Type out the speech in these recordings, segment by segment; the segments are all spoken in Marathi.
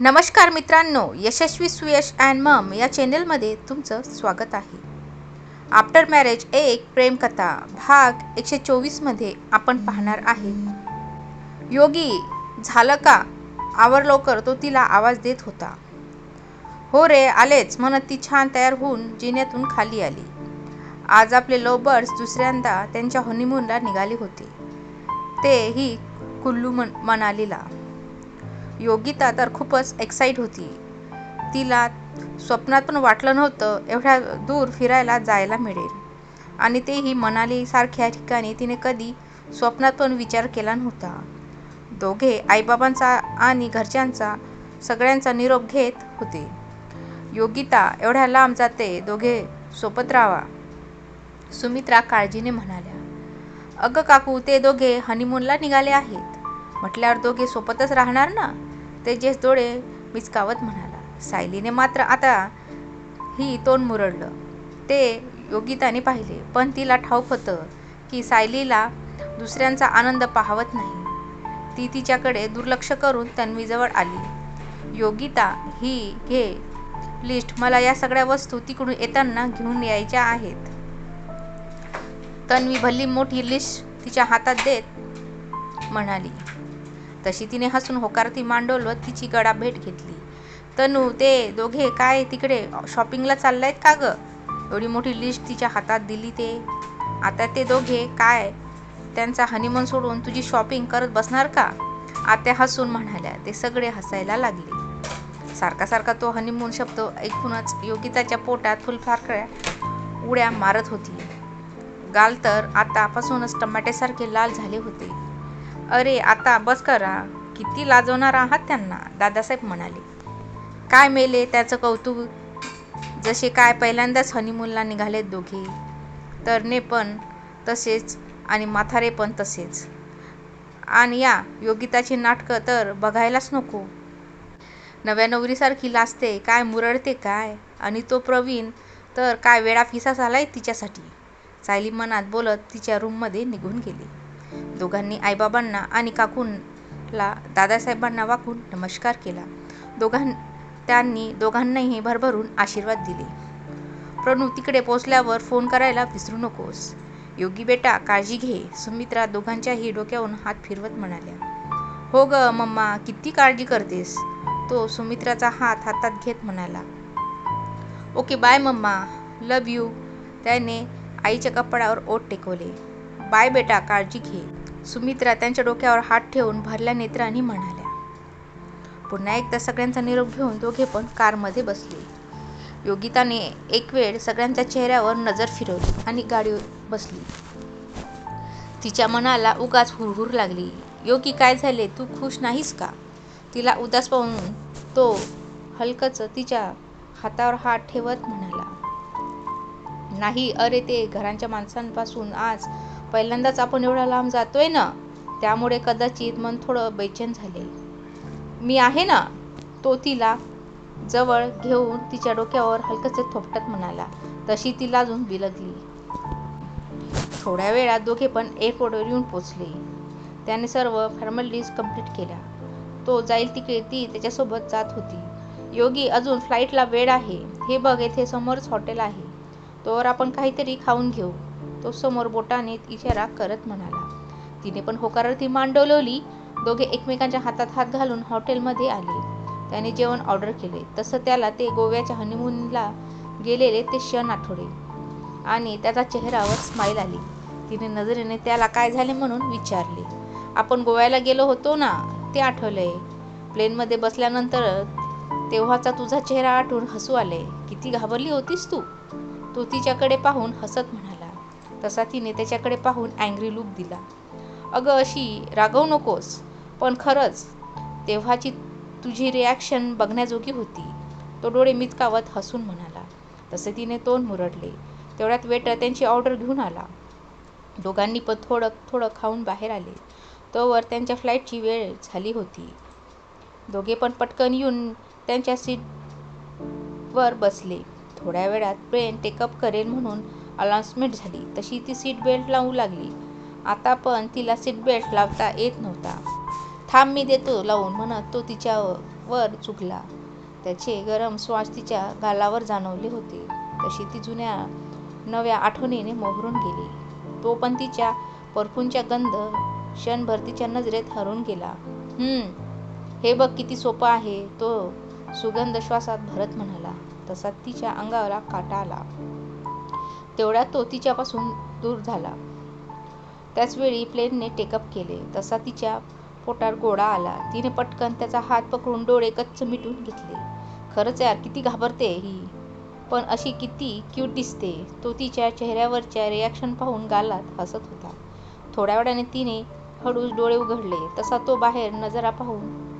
नमस्कार मित्रांनो यशस्वी सुयश अँड मम या चॅनेलमध्ये तुमचं स्वागत आहे. आफ्टर मॅरेज एक प्रेमकथा भाग एकशे चोवीसमध्ये आपण पाहणार आहे. योगी झालं का? आवर लवकर तो तिला आवाज देत होता. हो रे आलेच म्हणत ती छान तयार होऊन जिन्यातून खाली आली. आज आपले लोबर्स दुसऱ्यांदा त्यांच्या हनीमूनला निघाले होते. तेही कुल्लू मन मनालीला. योगिता तर खूपच एक्साईट होती. तिला स्वप्नात पण वाटलं नव्हतं एवढ्या दूर फिरायला जायला मिळेल. आणि तेही मनालीसारख्या ठिकाणी तिने कधी स्वप्नात पण विचार केला नव्हता. दोघे आईबाबांचा आणि घरच्यांचा सगळ्यांचा निरोप घेत होते. योगिता एवढ्या लांब जाते दोघे सोबत राहा सुमित्रा काळजीने म्हणाल्या अगं काकू ते दोघे हनीमूनला निघाले आहेत. म्हटल्यावर दोघे सोबतच राहणार ना? तेजेस डोळे मिचकावत म्हणाला. सायलीने मात्र आता ही तोंड मुरडलं. ते योगिताने पाहिले पण तिला ठाऊक होतं की सायलीला दुसऱ्यांचा आनंद पाहवत नाही. ती तिच्याकडे दुर्लक्ष करून तन्वीजवळ आली. योगिता ही घे लिस्ट मला या सगळ्या वस्तू तिकडून येताना घेऊन यायच्या आहेत. तन्वी भल्ली मोठी लिस्ट तिच्या हातात देत म्हणाली. तशी तिने हसून होकारती मांडवलं तिची गडा भेट घेतली. तनू ते दोघे काय तिकडे शॉपिंगला चाललायत का ग? एवढी मोठी लिस्ट तिच्या हातात दिली ते. आता ते दोघे काय? त्यांचा हनीमून सोडून तुझी शॉपिंग करत बसणार का? आत्या हसून म्हणाल्या ते सगळे हसायला लागले. सारखा सारखा तो हनीमून शब्द ऐकूनच योगिताच्या पोटात फुलफारकळ्या उड्या मारत होती. गाल तर आतापासूनच टमाट्यासारखे लाल झाले होते. अरे आता बस करा. किती लाजवणार आहात त्यांना दादासाहेब म्हणाले. काय मेले त्याचं कौतुक? जसे काय पहिल्यांदाच हनीमूनला निघालेत दोघे. तरणे पण तसेच आणि माथारे पण तसेच. आणि या योगिताची नाटकं तर बघायलाच नको. नव्या नवरीसारखी लाजते काय मुरडते काय? आणि तो प्रवीण तर काय वेळा फिसा झालाय तिच्यासाठी? सायली मनात बोलत तिच्या रूममध्ये निघून गेली. दोघांनी आईबाबांना आणि काकूनला दादासाहेबांना वाकून नमस्कार केला. दोघां त्यांनी दोघांनाही भरभरून आशीर्वाद दिले. प्रणू तिकडे पोचल्यावर फोन करायला विसरू नकोस. योगी बेटा काळजी घे सुमित्रा दोघांच्याही डोक्यावरून हात फिरवत म्हणाल्या. हो ग मम्मा किती काळजी करतेस? तो सुमित्राचा हात हातात घेत म्हणाला. Okay bye mamma. Love you. त्याने आईच्या कपड्यावर ओट टेकवले. बाय बेटा काळजी घे. सुमित्रा त्यांच्या डोक्यावर हात ठेवून भरल्या नेत्रांनी म्हणाल्या पुन्हा एकदा सगळ्यांचा निरोप घेऊन दोघे पण कारमध्ये बसले योगिताने एक वेळ सगळ्यांच्या चेहऱ्यावर नजर फिरवली आणि गाडीवर बसली. तिच्या मनाला उगाच हुरहुर लागली. योगी काय झाले? तू खुश नाहीस का तिला उदास पाहून तो हलकच तिच्या हातावर हात ठेवत म्हणाला नाही अरे ते घरांच्या माणसांपासून आज पहिल्यांदाच आपण एवढा लांब जातोय ना त्यामुळे कदाचित मन थोडं बेचैन झाले. मी आहे ना तो तिला जवळ घेऊन तिच्या डोक्यावर हलकसे थोपटत म्हणाला. तशी ती लाजून बिलगली थोड्या वेळात दोघे पण एअरपोर्टवर येऊन पोचले. त्याने सर्व फॉर्मॅलिटीज कंप्लीट केल्या. तो जाईल तिकडे ती त्याच्यासोबत जात होती. योगी अजून फ्लाईटला वेळ आहे. हे बघ येथे समोरच हॉटेल आहे. तोवर आपण काहीतरी खाऊन घेऊ. तो समोर बोटाने इशारा करत म्हणाला. तिने पण होकारार्थी मान डोलवली दोघे एकमेकांच्या हातात हात घालून हॉटेलमध्ये आले. त्याने जेवण ऑर्डर केले. तसं त्याला ते गोव्याच्या हनीमूनला गेलेले ते क्षण आठवले. आणि त्याचा चेहऱ्यावर स्माईल आली. तिने नजरेने त्याला काय झाले म्हणून विचारले. आपण गोव्याला गेलो होतो ना ते आठवलंय. प्लेनमध्ये बसल्यानंतर तेव्हाचा तुझा चेहरा आठवून हसू आले किती घाबरली होतीस तू? तो तिच्याकडे पाहून हसत म्हणाला. तसा तिने त्याच्याकडे पाहून अँग्री लूक दिला. अगं अशी रागवू नकोस पण खरंच तेव्हाची तुझी रिॲक्शन बघण्याजोगी होती. तो डोळे मिचकावत हसून म्हणाला. तसे तिने तोंड मुरडले. तेवढ्यात वेटर त्यांची ऑर्डर घेऊन आला. दोघांनी पण थोडं थोडं खाऊन बाहेर आले. तोवर त्यांच्या फ्लाईटची वेळ झाली होती. दोघे पण पटकन येऊन त्यांच्या सीटवर बसले. थोड्या वेळात ट्रेन टेकअप करेल म्हणून अलाउन्समेंट झाली. तशी ती सीट बेल्ट लावू लागली. आता पण तिला सीट बेल्ट लावता येत नव्हता. थांब मी देतो लावून म्हणत तो तिच्यावर चुकला. त्याचे गरम श्वास तिच्या गालावर जाणवले होते. तशी ती जुन्या नव्या आठवणीने मोहरून गेली. तो पण तिच्या परफूनच्या गंध क्षणभर तिच्या नजरेत हरून गेला. हम्म हे बघ किती सोपं आहे तो सुगंध श्वासात भरत म्हणाला. तसा तिच्या अंगाला काटा आला. तेवढ्यात तो तिच्यापासून दूर झाला. त्याचवेळी प्लेनने टेकअप केले. तसा तिच्या पोटात गोळा आला. तिने पटकन त्याचा हात पकडून डोळे कच्च मिटून घेतले. खरंच यार किती घाबरते ही. पण अशी किती क्यूट दिसते. तो तिच्या चेहऱ्यावरच्या रिॲक्शन पाहून गालात हसत होता. थोड्या वेळाने तिने हळूच डोळे उघडले. तसा तो बाहेर नजरा पाहून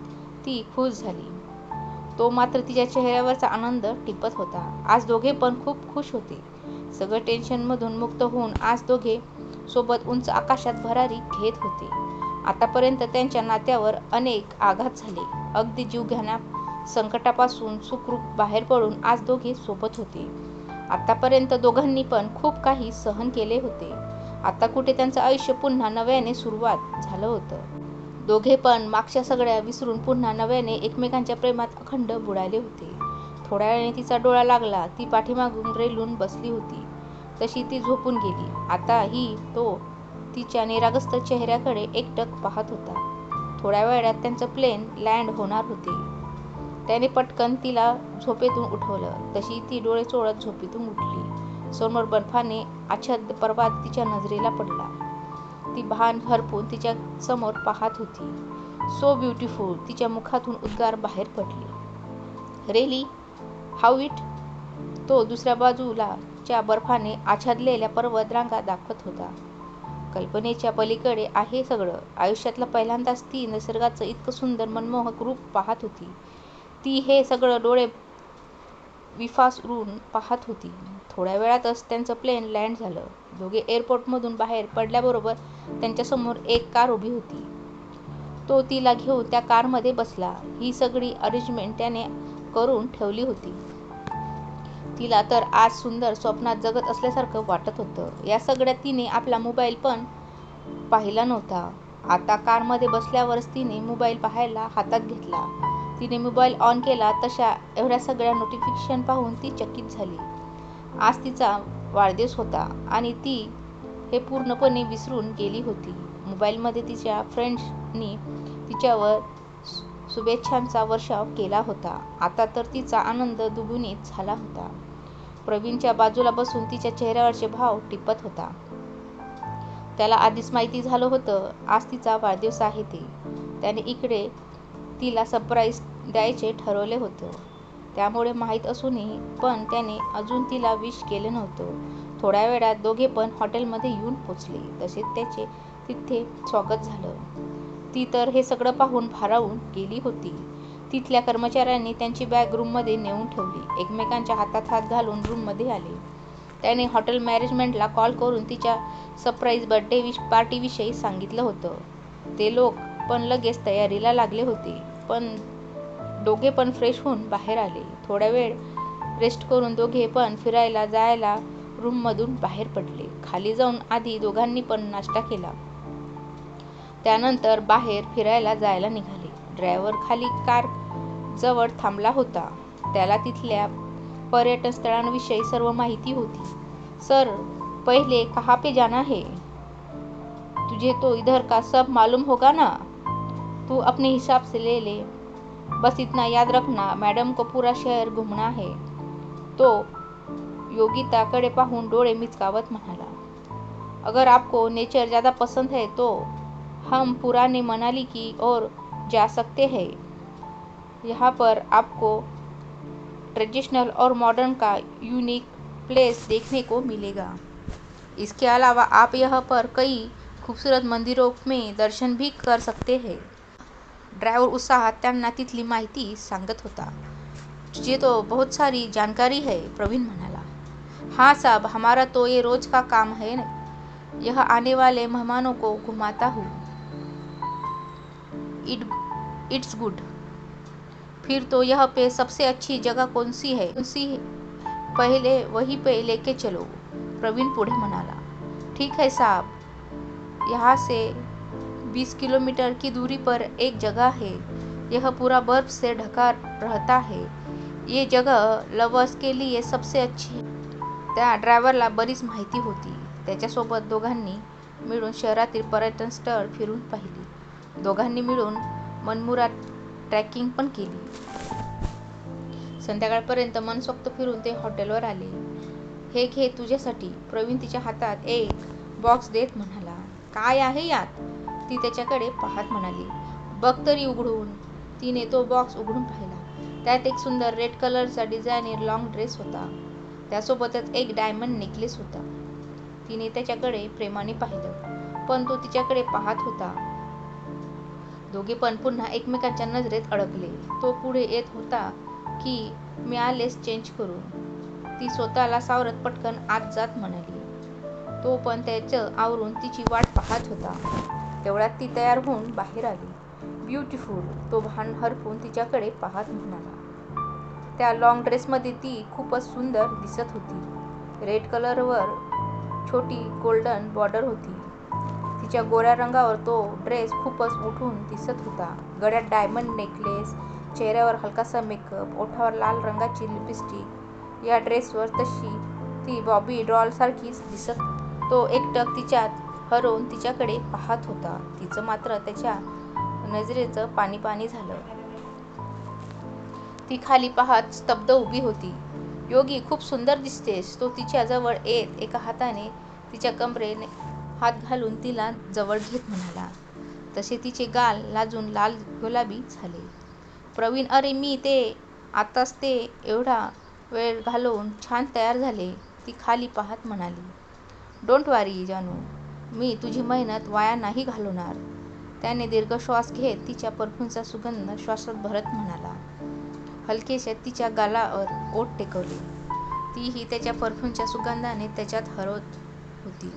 ती खुश झाली. तो मात्र तिच्या चेहऱ्यावरचा आनंद टिपत होता. आज दोघे पण खूप खुश होते. सगळं टेन्शनमधून मुक्त होऊन आज दोघे सोबत उंच आकाशात भरारी घेत होते. आतापर्यंत त्यांच्या नात्यावर अनेक आघात झाले. अगदी जीवघ्याना संकटापासून सुखरूप बाहेर पडून आज दोघे सोबत होते. आतापर्यंत दोघांनी पण खूप काही सहन केले होते. आता कुठे त्यांचं आयुष्य पुन्हा नव्याने सुरुवात झालं होतं. दोघे पण मागच्या सगळ्या विसरून पुन्हा नव्याने एकमेकांच्या प्रेमात अखंड बुडाले होते. थोड्या वेळाने तिचा डोळा लागला ती पाठीमागून रेलून बसली होती. तशी ती झोपून गेली. आताही तो तिच्या निरागस्त चेहऱ्याकडे एकटक पाहत होता. थोड्या वेळात त्यांचं प्लेन लँड होणार होते. त्याने पटकन तिला झोपेतून उठवलं. तशी ती डोळे चोळत झोपेतून उठली. समोर बर्फाने आच्छाद पर्वत तिच्या नजरेला पडला. ती भान हरपून तिच्या समोर पाहत होती. सो ब्युटिफुल तिच्या मुखातून उद्गार बाहेर पडले. रेली हाऊ इट तो दुसऱ्या बाजूला च्या बर्फाने आच्छादलेल्या पर्वत रांगा दाखवत होता. कल्पनेच्या पलीकडे आहे सगळं. आयुष्यातलं पहिल्यांदाच ती निसर्गाचं इतकं सुंदर मनमोहक रूप पाहत होती. ती हे सगळं डोळे विफारून पाहत होती. थोड्या वेळातच त्यांचं प्लेन लँड झालं. दोघे एअरपोर्टमधून बाहेर पडल्याबरोबर त्यांच्यासमोर एक कार उभी होती. तो तिला घेऊन त्या कारमध्ये बसला. ही सगळी अरेंजमेंट त्याने करून ठेवली होती. तिला तर आज सुंदर स्वप्नात जगत असल्यासारखं वाटत होतं. या सगळ्यात तिने आपला मोबाईल पण पाहिला नव्हता. आता कारमध्ये बसल्यावरच तिने मोबाईल पाहायला हातात घेतला. तिने मोबाईल ऑन केला तशा एवढ्या सगळ्या नोटिफिकेशन पाहून ती चकित झाली. आज तिचा वाढदिवस होता आणि ती हे पूर्णपणे विसरून गेली होती. मोबाईलमध्ये तिच्या फ्रेंड्सनी तिच्यावर शुभेच्छांचा वर्षाव केला होता. आता तर तिचा आनंद दुगुणित झाला होता. प्रवीणच्या बाजूला बसून तिच्या चेहऱ्यावरचे भाव टिपत होता. त्याला आधीच माहिती झालं होतं आज तिचा वाढदिवस आहे ते. त्याने इकडे तिला सरप्राईज द्यायचे ठरवले होतं. त्यामुळे माहीत असूनही पण त्याने अजून तिला विश केलं नव्हतं. थोड्या वेळात दोघे पण हॉटेलमध्ये येऊन पोचले. तसेच त्याचे तिथे स्वागत झालं. ती तर हे सगळं पाहून भारावून गेली होती. तिथल्या कर्मचाऱ्यांनी त्यांची बॅग रूममध्ये नेऊन ठेवली. एकमेकांच्या हातात हात घालून रूममध्ये आले. त्याने हॉटेल मॅनेजमेंटला कॉल करून तिच्या सरप्राईज बर्थडे विश पार्टीविषयी सांगितलं होतं. ते लोक पण लगेच तयारीला लागले होते. पण दोघे पण फ्रेश होऊन बाहेर आले. थोडा वेळ रेस्ट करून दोघे पण फिरायला जायला रूममधून बाहेर पडले. खाली जाऊन आधी दोघांनी पण नाश्ता केला. त्यानंतर बाहेर फिरायला जायला निघाले. ड्रायव्हर खाली कार जवळ थांबला होता. त्याला तिथल्या पर्यटन स्थळांविषयी सर्व माहिती होती. सर, पहले कहाँ पे जाना है? तुझे तो इधर का सब मालूम होगा ना? तू अपने हिसाब से ले ले. बस इतना याद रखना, मैडम को पूरा शहर घूमना है. तो योगिताकडे पाहून डोळे मिचकावत म्हणाला, अगर आपको नेचर ज़्यादा पसंद है तो हम पुराने मनाली की ओर जा सकते हैं। यहाँ पर आपको ट्रेडिशनल और मॉडर्न का यूनिक प्लेस देखने को मिलेगा। इसके अलावा आप यहाँ पर कई खूबसूरत मंदिरों में दर्शन भी कर सकते हैं। ड्रायव्हर उत्साहात त्यांना तिथली माहिती सांगत होता। ये तो बहुत सारी जानकारी है प्रवीण म्हणाला हाँ साहब, हमारा तो ये रोज का काम है। यह आने वाले मेहमानों को घुमाता हूँ। It it's good. फिर तो यह पे सबसे अच्छी जगह कौन सी है? कौन सी है? पहले वही पे लेके चलो प्रवीण पुढे म्हणाला। ठीक है साहब यहाँ से बीस किलोमीटर की दूरी पर एक जगह है। यह पूरा बर्फ से ढका रहता है। ये जगह लवर्स के लिए सबसे अच्छी है। त्या ड्रायव्हरला बरीच माहिती होती. त्याच्यासोबत दोघांनी मिळून शहरातील पर्यटन स्थळ फिरून पाहिली. दोघांनी मिळून मनमुराद ट्रॅकिंग पण केली. संध्याकाळपर्यंत मनसोक्त फिरून ते हॉटेलवर आले. हे घे तुझ्यासाठी. प्रवीण तिच्या हातात एक बॉक्स देत म्हणाला काय आहे यात? ती त्याच्याकडे पाहत म्हणाली बघ तरी उघडून. तिने तो बॉक्स उघडून पाहिला. त्यात एक सुंदर रेड कलरचा डिझायनर लॉंग ड्रेस होता. त्यासोबतच एक डायमंड नेकलेस होता. तिने त्याच्याकडे प्रेमाने पाहिलं पण तो तिच्याकडे पाहत होता. दोघे पण पुन्हा एकमेकांच्या नजरेत अडकले. तो पुढे येत होता की मी आलेच चेंज करून ती स्वतःला सावरत पटकन आत जात म्हणाली. तो पण त्याचं आवरून तिची वाट पाहत होता. तेवढ्यात ती तयार होऊन बाहेर आली. ब्युटिफुल तो भान हरपून तिच्याकडे पाहत म्हणाला. त्या लॉंग ड्रेसमध्ये ती खूपच सुंदर दिसत होती. रेड कलरवर छोटी गोल्डन बॉर्डर होती. तिच्या गोऱ्या रंगावर तो ड्रेस खूपच उठून दिसत होता. गळ्यात डायमंड नेकलेस चेहऱ्यावर हलकासा मेकअप ओठावर लाल रंगाची लिपस्टिक या ड्रेसवर तशी ती बॉबी डॉलसारखीच दिसत तो एकटक तिच्यात हरवून तिच्याकडे पाहत होता. तिचं मात्र त्याच्या नजरेचं पाणी पाणी झालं. ती खाली पाहत स्तब्ध उभी होती. योगी खूप सुंदर दिसतेस. तो तिच्या जवळ येत एका हाताने तिच्या कमरेने हात घालून तिला जवळ घेत म्हणाला. तसे तिचे गाल लाजून लाल गुलाबी झाले. प्रवीण अरे मी ते आताच ते एवढा वेळ घालवून छान तयार झाले ती खाली पाहत म्हणाली. डोंट वारी जानू. मी तुझी मेहनत वाया नाही घालवणार. त्याने दीर्घ श्वास घेत तिच्या परफ्यूमचा सुगंध श्वासात भरत म्हणाला. हलकेशा तिच्या गालावर ओठ टेकवले. तीही त्याच्या परफ्यूमच्या सुगंधाने त्याच्यात हरवत होती.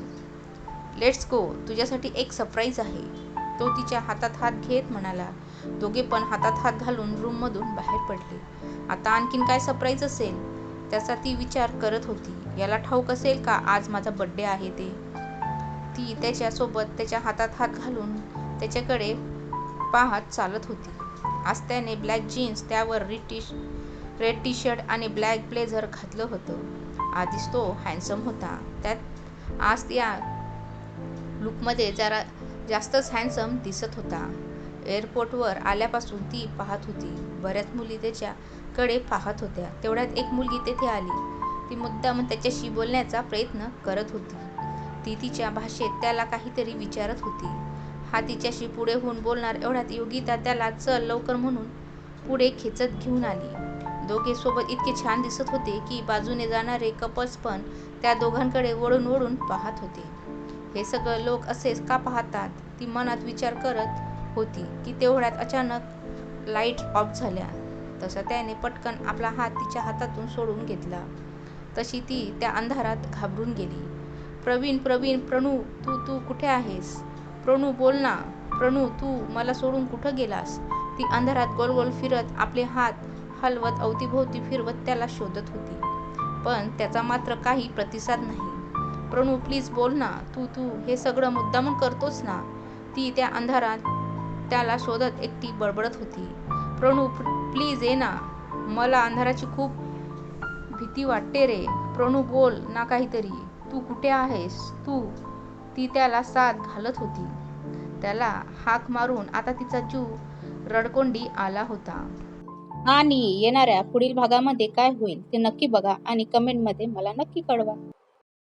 लेट्स गो तुझ्यासाठी एक सरप्राईज आहे. तो तिच्या हातात हात घेत म्हणाला. दोघे पण हातात हात घालून रूममधून बाहेर पडले. आता आणखीन काय सरप्राईज असेल? त्याचा ती विचार करत होती. याला ठाऊक असेल का आज माझा बड्डे आहे ते? ती त्याच्यासोबत त्याच्या हातात हात घालून त्याच्याकडे पाहत चालत होती. आज त्याने ब्लॅक जीन्स त्यावर रिटिश रेड टी शर्ट आणि ब्लॅक ब्लेझर घातलं होतं. आधीच तो हँडसम होता. त्यात आज त्या लुकमध्ये जरा जास्तच हँडसम दिसत होता. एअरपोर्टवर आल्यापासून ती पाहत होती. बऱ्याच मुली त्याच्याकडे पाहत होत्या. तेवढ्यात एक मुलगी तेथे आली. ती मुद्दाम त्याच्याशी बोलण्याचा प्रयत्न करत होती. ती तिच्या भाषेत त्याला काहीतरी विचारत होती. हा तिच्याशी पुढे होऊन बोलणार एवढ्यात योगिता त्याला चल लवकर म्हणून पुढे खेचत घेऊन आली. दोघे सोबत इतके छान दिसत होते की बाजूने जाणारे कपल्स पण त्या दोघांकडे वळून वळून पाहत होते. हे सगळं लोक असेच का पाहतात ती मनात विचार करत होती की तेवढ्यात अचानक लाइट ऑफ झाल्या. तसा त्याने पटकन आपला हात तिच्या हातातून सोडून घेतला. तशी ती त्या अंधारात घाबरून गेली. प्रवीण प्रवीण प्रणू तू तू कुठे आहेस? प्रणू बोल ना. प्रणू तू मला सोडून कुठं गेलास? ती अंधारात गोल गोल फिरत आपले हात हलवत अवतीभोवती फिरवत त्याला शोधत होती. पण त्याचा मात्र काही प्रतिसाद नाही. प्रणू प्लीज बोल ना. तू तू हे सगळं मुद्दामून करतोस ना ती त्या अंधारात त्याला शोधत एकटी बडबडत होती. प्रणू प्लीज ये ना. मला अंधाराची खूप भीती वाटते रे. प्रणू बोल ना काहीतरी. तू कुठे आहेस? तू. ती त्याला साथ घालत होती. त्याला हाक मारून आता तिचा जीव रडकोंडी आला होता. आणि येणाऱ्या पुढील भागामध्ये काय होईल ते नक्की बघा आणि कमेंटमध्ये मला नक्की कळवा.